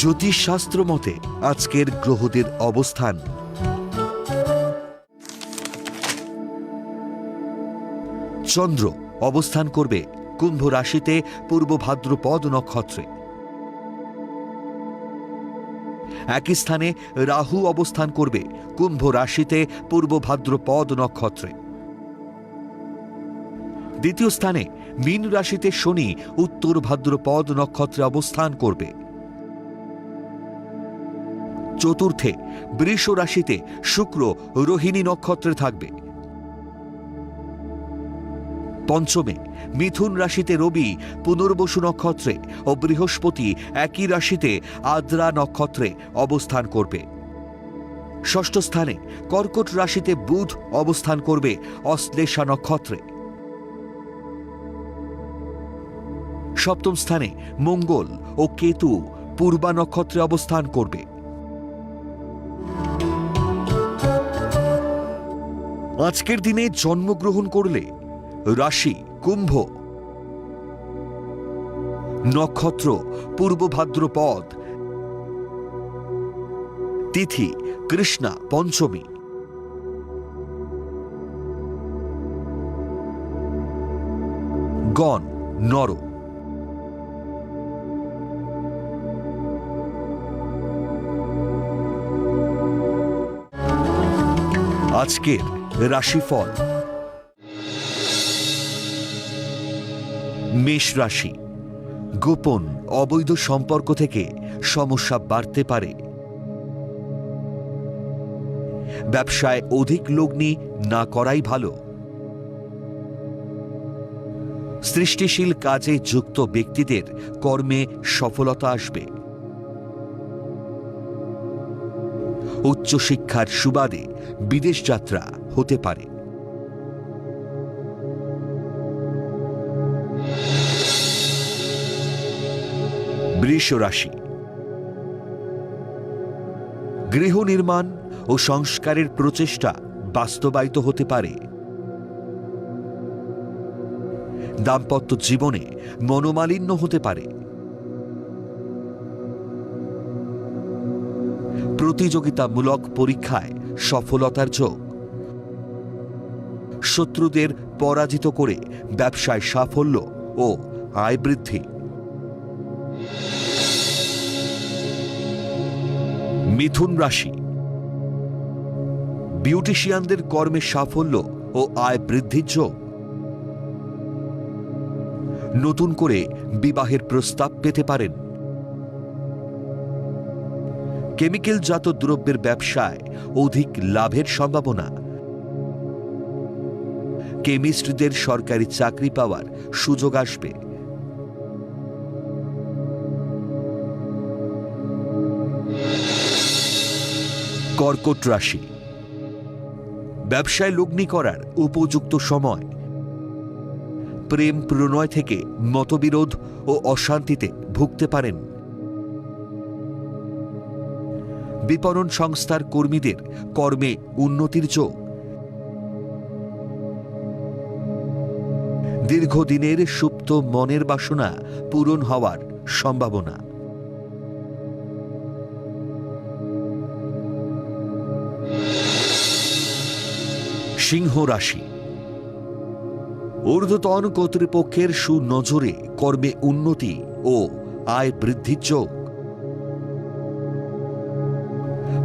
জ্যোতিষশাস্ত্র মতে আজকের গ্রহদের অবস্থান। চন্দ্র অবস্থান করবে কুম্ভ রাশিতে পূর্ব ভাদ্রপদ নক্ষত্রে। একই স্থানে রাহু অবস্থান করবে কুম্ভ রাশিতে পূর্ব ভাদ্রপদ নক্ষত্রে। দ্বিতীয় স্থানে মীন রাশিতে শনি উত্তর ভাদ্রপদ নক্ষত্রে অবস্থান করবে। চতুর্থে বৃষ রাশিতে শুক্র রোহিণী নক্ষত্রে থাকবে। পঞ্চমে মিথুন রাশিতে রবি, পুনর্বসু নক্ষত্রে ও বৃহস্পতি একই রাশিতে আদ্রা নক্ষত্রে অবস্থান করবে। ষষ্ঠ স্থানে কর্কট রাশিতে বুধ অবস্থান করবে অশ্লেষা নক্ষত্রে। সপ্তম স্থানে মঙ্গল ও কেতু পূর্বা নক্ষত্রে অবস্থান করবে। আজকের দিনে জন্মগ্রহণ করলে রাশি, কুম্ভ, নক্ষত্র, পূর্ব ভাদ্রপদ, তিথি, কৃষ্ণা, পঞ্চমী। গণ, নর। আজকের রাশিফল। মেষ রাশি। গোপন, অবৈধ সম্পর্ক থেকে সমস্যা বাড়তে পারে। ব্যবসায় অধিক লগ্নি না করাই ভালো। সৃষ্টিশীল কাজে যুক্ত ব্যক্তিদের কর্মে সফলতা আসবে। উচ্চশিক্ষার সুবাদে বিদেশ যাত্রা হতে পারে। গৃহ নির্মাণ ও সংস্কারের প্রচেষ্টা বাস্তবায়িত হতে পারে। দাম্পত্য জীবনে মনোমালিন্য হতে পারে। প্রতিযোগিতামূলক পরীক্ষায় সফলতার যোগ। শত্রুদের পরাজিত করে ব্যবসায় সাফল্য ও আয় বৃদ্ধি। মিথুন রাশি। বিউটিশিয়ানদের কর্মে সাফল্য ও আয় বৃদ্ধির যোগ। নতুন করে বিবাহের প্রস্তাব পেতে পারেন কেমিক্যালজাত দ্রব্যের ব্যবসায় অধিক লাভের সম্ভাবনা। কেমিস্টদের সরকারি চাকরি পাওয়ার সুযোগ আসবে। কর্কট রাশি। ব্যবসায় লগ্নি করার উপযুক্ত সময়। প্রেম প্রণয় থেকে মতবিরোধ ও অশান্তিতে ভুগতে পারেন। বিপণন সংস্থার কর্মীদের কর্মে উন্নতির চোখ দীর্ঘদিনের সুপ্ত মনের বাসনা পূরণ হওয়ার সম্ভাবনা। সিংহ রাশি। ঊর্ধ্বতন কর্তৃপক্ষের সুনজরে কর্মে উন্নতি ও আয় বৃদ্ধির যোগ।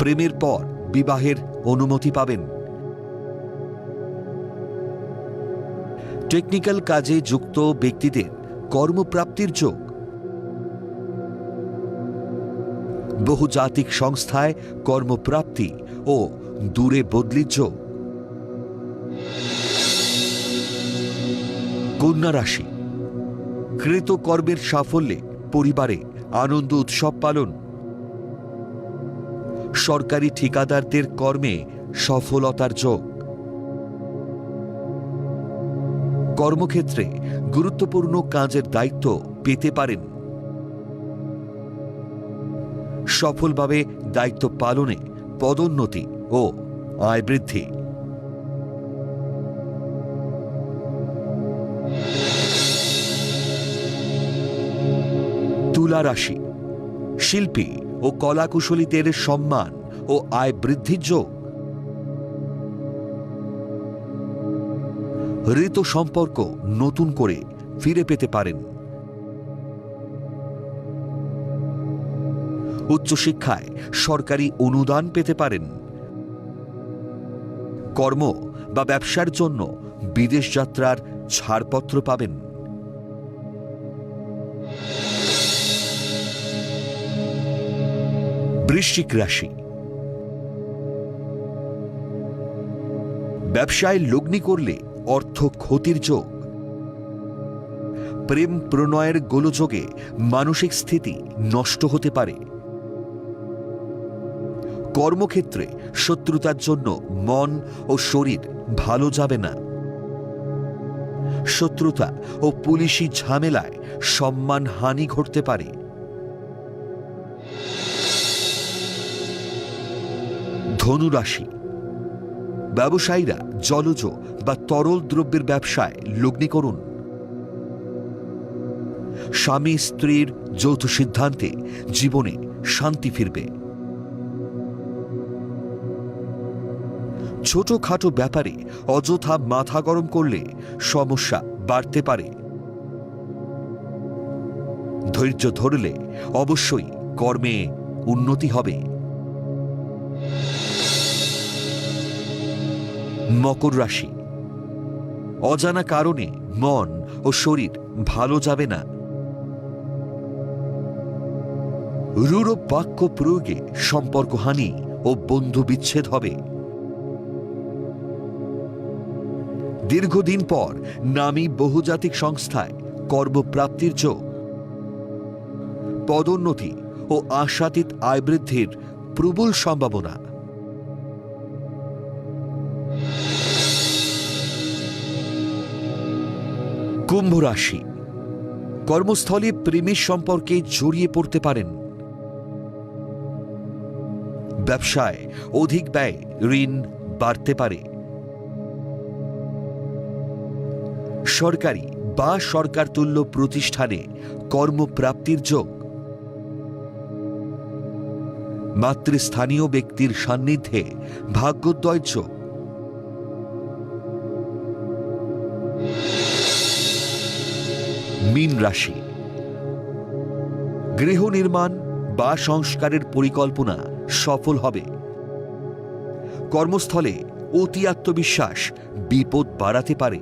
প্রেমের পর বিবাহের অনুমতি পাবেন। টেকনিক্যাল কাজে যুক্ত ব্যক্তিদের কর্মপ্রাপ্তির যোগ। বহুজাতিক সংস্থায় কর্মপ্রাপ্তি ও দূরে বদলির যোগ। কন্যা রাশি। কৃতকর্মের সাফল্যে পরিবারে আনন্দ উৎসব পালন। সরকারি ঠিকাদারদের কর্মে সফলতার যোগ। কর্মক্ষেত্রে গুরুত্বপূর্ণ কাজের দায়িত্ব পেতে পারেন। সফলভাবে দায়িত্ব পালনে পদোন্নতি ও আয় বৃদ্ধি। তুলা রাশি, শিল্পী ও কলাকুশলীদের সম্মান ও আয় বৃদ্ধির যোগ। ঋত সম্পর্ক নতুন করে ফিরে পেতে পারেন। উচ্চশিক্ষায় সরকারি অনুদান পেতে পারেন। কর্ম বা ব্যবসার জন্য বিদেশ যাত্রার ছাড়পত্র পাবেন। বৃশ্চিক রাশি। ব্যবসায় লগ্নি করলে অর্থ ক্ষতির যোগ। প্রেম প্রণয়ের গোলযোগে মানসিক স্থিতি নষ্ট হতে পারে। কর্মক্ষেত্রে শত্রুতার জন্য মন ও শরীর ভালো যাবে না। শত্রুতা ও পুলিশি ঝামেলায় সম্মান হানি ঘটতে পারে। ধনুরাশি। ব্যবসায়ীরা জলজ বা তরল দ্রব্যের ব্যবসায় লগ্নি করুন স্বামী স্ত্রীর যৌথ সিদ্ধান্তে জীবনে শান্তি ফিরবে। ছোটখাটো ব্যাপারে অযথা মাথা গরম করলে সমস্যা বাড়তে পারে। ধৈর্য ধরলে অবশ্যই কর্মে উন্নতি হবে। মকর রাশি। অজানা কারণে মন ও শরীর ভালো যাবে না। রূঢ় বাক্য প্রয়োগে সম্পর্কহানি ও বন্ধু বিচ্ছেদ হবে। দীর্ঘদিন পর নামী বহুজাতিক সংস্থায় কর্মপ্রাপ্তির যোগ। পদোন্নতি ও আশাতীত আয় বৃদ্ধির প্রবল সম্ভাবনা। কুম্ভ রাশি। কর্মস্থলে প্রেমের সম্পর্কে জড়িয়ে পড়তে পারেন। ব্যবসায় অধিক ব্যয়, ঋণ বাড়তে পারে। সরকারি বা সরকার তুল্য প্রতিষ্ঠানে কর্মপ্রাপ্তির যোগ। মাতৃস্থানীয় ব্যক্তির সান্নিধ্যে ভাগ্যোদয় যোগ। মীন রাশি। গৃহ নির্মাণ বা সংস্কারের পরিকল্পনা সফল হবে। কর্মস্থলে অতি আত্মবিশ্বাস বিপদ বাড়াতে পারে।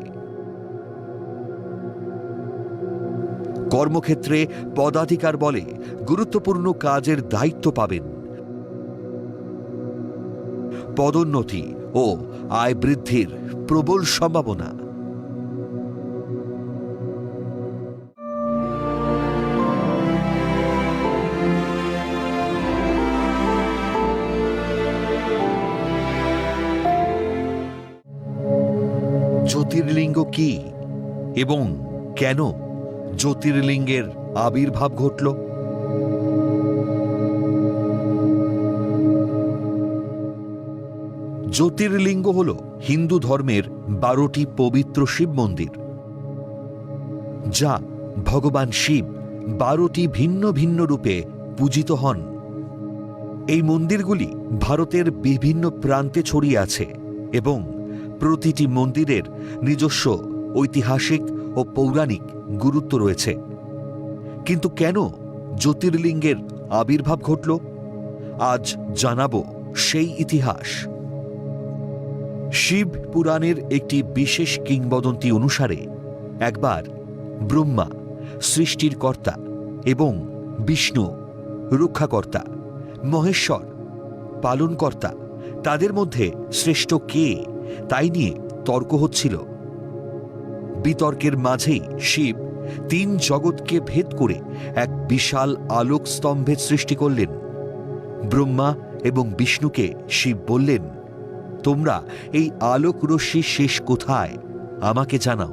কর্মক্ষেত্রে পদাধিকার বলে গুরুত্বপূর্ণ কাজের দায়িত্ব পাবেন। পদোন্নতি ও আয় বৃদ্ধির প্রবল সম্ভাবনা। কি এবং কেন জ্যোতির্লিঙ্গের আবির্ভাব ঘটল? জ্যোতির্লিঙ্গ হল হিন্দু ধর্মের বারোটি পবিত্র শিব মন্দির, যা ভগবান শিব বারোটি ভিন্ন ভিন্ন রূপে পূজিত হন। এই মন্দিরগুলি ভারতের বিভিন্ন প্রান্তে ছড়িয়ে আছে এবং প্রতিটি মন্দিরের নিজস্ব ঐতিহাসিক ও পৌরাণিক গুরুত্ব রয়েছে। কিন্তু কেন জ্যোতির্লিঙ্গের আবির্ভাব ঘটল? আজ জানাব সেই ইতিহাস। শিব পুরাণের একটি বিশেষ কিংবদন্তি অনুসারে একবার ব্রহ্মা, সৃষ্টির কর্তা এবং বিষ্ণু, রক্ষাকর্তা, মহেশ্বর, পালনকর্তা, তাদের মধ্যে শ্রেষ্ঠ কে তাই নিয়ে তর্ক হচ্ছিল। বিতর্কের মাঝেই শিব তিন জগৎকে ভেদ করে এক বিশাল আলোক স্তম্ভের সৃষ্টি করলেন। ব্রহ্মা এবং বিষ্ণুকে শিব বললেন, তোমরা এই আলোক রশ্মি শেষ কোথায়? আমাকে জানাও।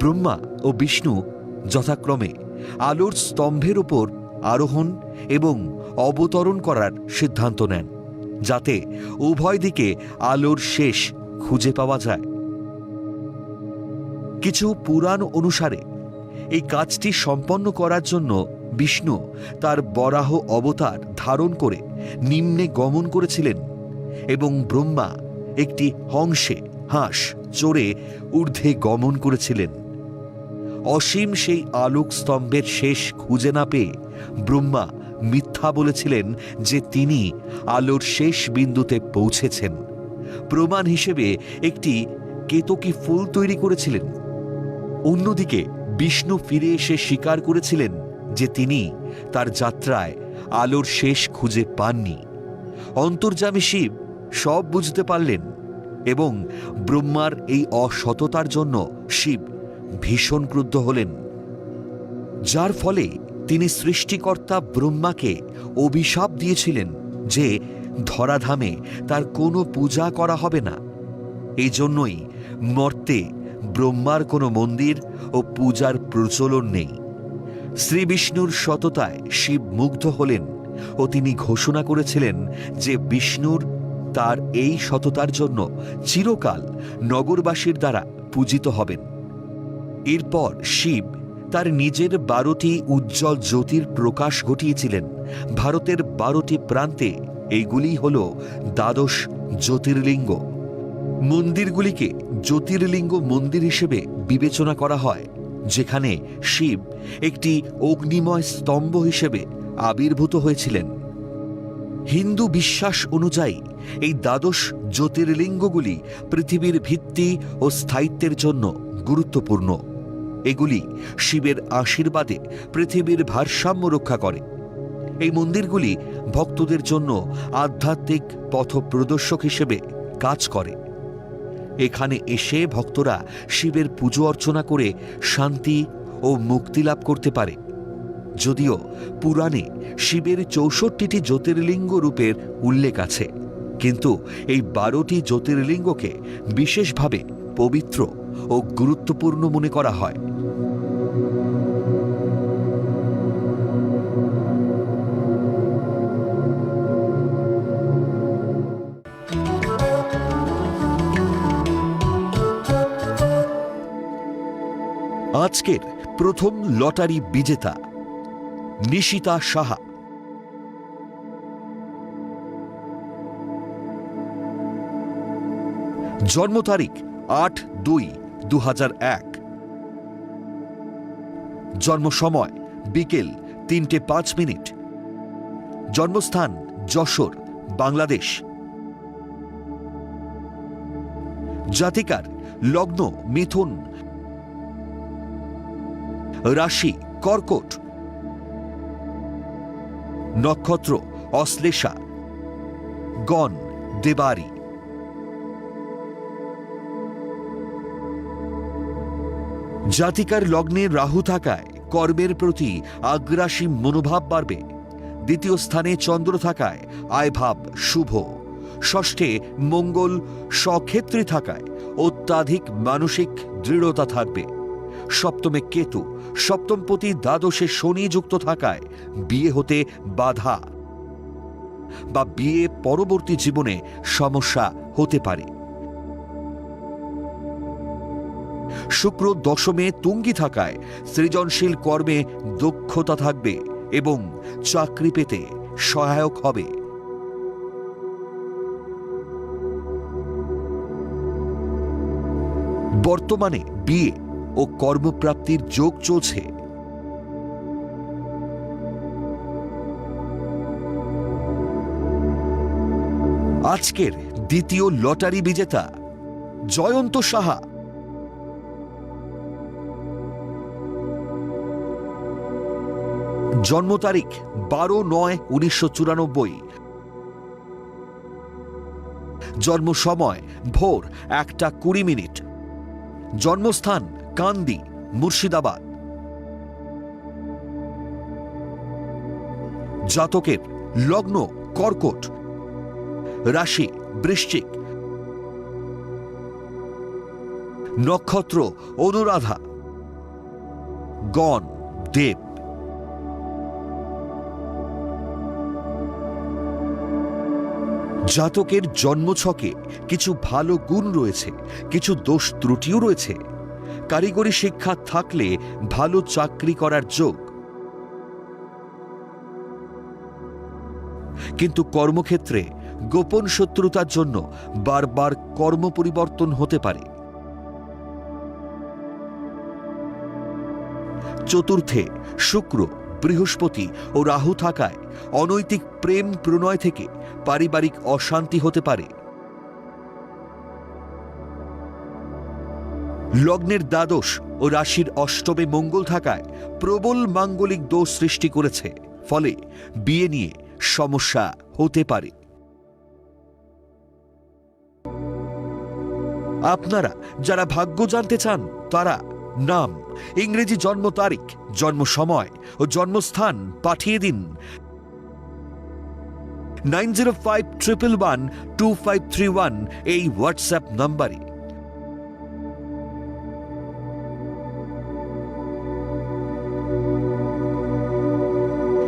ব্রহ্মা ও বিষ্ণু যথাক্রমে আলোর স্তম্ভের উপর আরোহণ এবং অবতরণ করার সিদ্ধান্ত নেন, যাতে উভয় দিকে আলোর শেষ খুঁজে পাওয়া যায়। কিছু পুরাণ অনুসারে, এই কাজটি সম্পন্ন করার জন্য বিষ্ণু তার বরাহ অবতার ধারণ করে নিম্নে গমন করেছিলেন এবং ব্রহ্মা একটি হংসে হাঁস চড়ে ঊর্ধ্বে গমন করেছিলেন। অসীম সেই আলোক স্তম্ভের শেষ খুঁজে না পেয়ে ব্রহ্মা মিথ্যা বলেছিলেন যে তিনি আলোর শেষ বিন্দুতে পৌঁছেছেন। প্রমাণ হিসেবে একটি কেতকী ফুল তৈরি করেছিলেন। অন্যদিকে, বিষ্ণু ফিরে এসে স্বীকার করেছিলেন যে তিনি তার যাত্রায় আলোর শেষ খুঁজে পাননি। অন্তর্যামী শিব সব বুঝতে পারলেন এবং ব্রহ্মার এই অসততার জন্য শিব ভীষণ ক্রুদ্ধ হলেন। যার ফলে তিনি সৃষ্টিকর্তা ব্রহ্মাকে অভিশাপ দিয়েছিলেন যে ধরাধামে তার কোনো পূজা করা হবে না। এই জন্যই মর্তে ব্রহ্মার কোনো মন্দির ও পূজার প্রচলন নেই। শ্রী বিষ্ণুর সততায় শিব মুগ্ধ হলেন ও তিনি ঘোষণা করেছিলেন যে বিষ্ণুর তার এই সততার জন্য চিরকাল নগরবাসীর দ্বারা পূজিত হবেন। এরপর শিব তার নিজের বারোটি উজ্জ্বল জ্যোতির প্রকাশ ঘটিয়েছিলেন। ভারতের বারোটি প্রান্তে এইগুলি হল দ্বাদশ জ্যোতির্লিঙ্গ মন্দিরগুলিকে জ্যোতির্লিঙ্গ মন্দির হিসেবে বিবেচনা করা হয়, যেখানে শিব একটি অগ্নিময় স্তম্ভ হিসেবে আবির্ভূত হয়েছিলেন। হিন্দু বিশ্বাস অনুযায়ী, এই দ্বাদশ জ্যোতির্লিঙ্গগুলি পৃথিবীর ভিত্তি ও স্থায়িত্বের জন্য গুরুত্বপূর্ণ। এগুলি শিবের আশীর্বাদে পৃথিবীর ভারসাম্য রক্ষা করে। এই মন্দিরগুলি ভক্তদের জন্য আধ্যাত্মিক পথপ্রদর্শক হিসেবে কাজ করে। এখানে এসে ভক্তরা শিবের পুজো অর্চনা করে শান্তি ও মুক্তি লাভ করতে পারে। যদিও পুরাণে শিবের চৌষট্টিটি জ্যোতির্লিঙ্গ রূপের উল্লেখ আছে, কিন্তু এই বারোটি জ্যোতির্লিঙ্গকে বিশেষভাবে পবিত্র ও গুরুত্বপূর্ণ মনে করা হয়। আজকের প্রথম লটারি বিজেতা নিশিতা সাহা। জন্ম তারিখ আট দুই দু এক। জন্ম সময় বিকেল তিনটে পাঁচ মিনিট। জন্মস্থান যশোর, বাংলাদেশ। জাতিকার লগ্ন মিথুন রাশি, কর্কট। নক্ষত্র, অশ্লেষা। গণ, দেবারি। জাতিকার লগ্নে রাহু থাকায় কর্মের প্রতি আগ্রাসী মনোভাব বাড়বে। দ্বিতীয় স্থানে চন্দ্র থাকায় আয়ভাব শুভ। ষষ্ঠে মঙ্গল স্বক্ষেত্রে থাকায় অত্যাধিক মানসিক দৃঢ়তা থাকবে। সপ্তমে কেতু সপ্তমপতি দ্বাদশে শনি যুক্ত থাকায় বিয়ে হতে বাধা বা বিয়ে পরবর্তী জীবনে সমস্যা হতে পারে। শুক্র দশমে তুঙ্গি থাকায় সৃজনশীল কর্মে দক্ষতা থাকবে এবং চাকরি পেতে সহায়ক হবে। বর্তমানে বিয়ে ও কর্মপ্রাপ্তির যোগ চলছে। আজকের দ্বিতীয় লটারি বিজেতা জয়ন্ত সাহা। জন্ম তারিখ বারো নয় উনিশশো চুরানব্বই। জন্ম সময় ভোর একটা কুড়ি মিনিট। জন্মস্থান কান্দি মুর্শিদাবাদ। জাতকের লগ্ন, কর্কট। রাশি, বৃশ্চিক। নক্ষত্র, অনুরাধা। গণ, দেব। জাতকের জন্মছকে কিছু ভালো গুণ রয়েছে, কিছু দোষ ত্রুটিও রয়েছে। কারিগরি শিক্ষা থাকলে ভালো চাকরি করার যোগ। কিন্তু কর্মক্ষেত্রে গোপন শত্রুতার জন্য বারবার কর্ম পরিবর্তন হতে পারে। চতুর্থে, শুক্র, বৃহস্পতি ও রাহু থাকায় অনৈতিক প্রেম প্রণয় থেকে পারিবারিক অশান্তি হতে পারে। লগ্নের দ্বাদশ ও রাশির অষ্টমে মঙ্গল থাকায় প্রবল মাঙ্গলিক দোষ সৃষ্টি করেছে। ফলে বিয়ে নিয়ে সমস্যা হতে পারে। আপনারা যারা ভাগ্য জানতে চান, তারা নাম, ইংরেজি জন্ম তারিখ, জন্ম সময় ও জন্মস্থান পাঠিয়ে দিন। Nine zero five triple one two five three one এই হোয়াটসঅ্যাপ নাম্বারে।